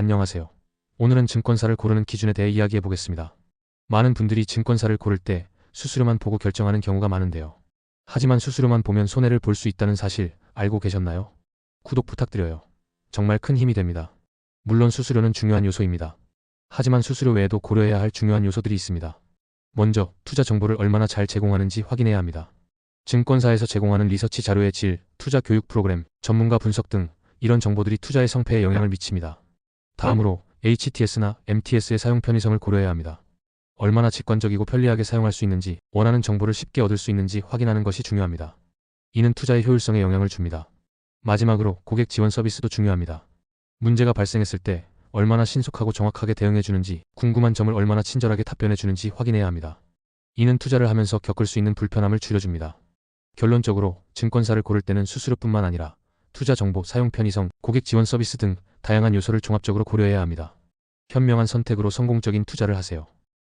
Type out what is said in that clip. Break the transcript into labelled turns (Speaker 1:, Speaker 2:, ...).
Speaker 1: 안녕하세요. 오늘은 증권사를 고르는 기준에 대해 이야기해 보겠습니다. 많은 분들이 증권사를 고를 때 수수료만 보고 결정하는 경우가 많은데요. 하지만 수수료만 보면 손해를 볼 수 있다는 사실 알고 계셨나요? 구독 부탁드려요. 정말 큰 힘이 됩니다. 물론 수수료는 중요한 요소입니다. 하지만 수수료 외에도 고려해야 할 중요한 요소들이 있습니다. 먼저 투자 정보를 얼마나 잘 제공하는지 확인해야 합니다. 증권사에서 제공하는 리서치 자료의 질, 투자 교육 프로그램, 전문가 분석 등 이런 정보들이 투자의 성패에 영향을 미칩니다. 다음으로 HTS나 MTS의 사용 편의성을 고려해야 합니다. 얼마나 직관적이고 편리하게 사용할 수 있는지, 원하는 정보를 쉽게 얻을 수 있는지 확인하는 것이 중요합니다. 이는 투자의 효율성에 영향을 줍니다. 마지막으로 고객 지원 서비스도 중요합니다. 문제가 발생했을 때 얼마나 신속하고 정확하게 대응해 주는지, 궁금한 점을 얼마나 친절하게 답변해 주는지 확인해야 합니다. 이는 투자를 하면서 겪을 수 있는 불편함을 줄여줍니다. 결론적으로 증권사를 고를 때는 수수료뿐만 아니라 투자 정보, 사용 편의성, 고객 지원 서비스 등 다양한 요소를 종합적으로 고려해야 합니다. 현명한 선택으로 성공적인 투자를 하세요.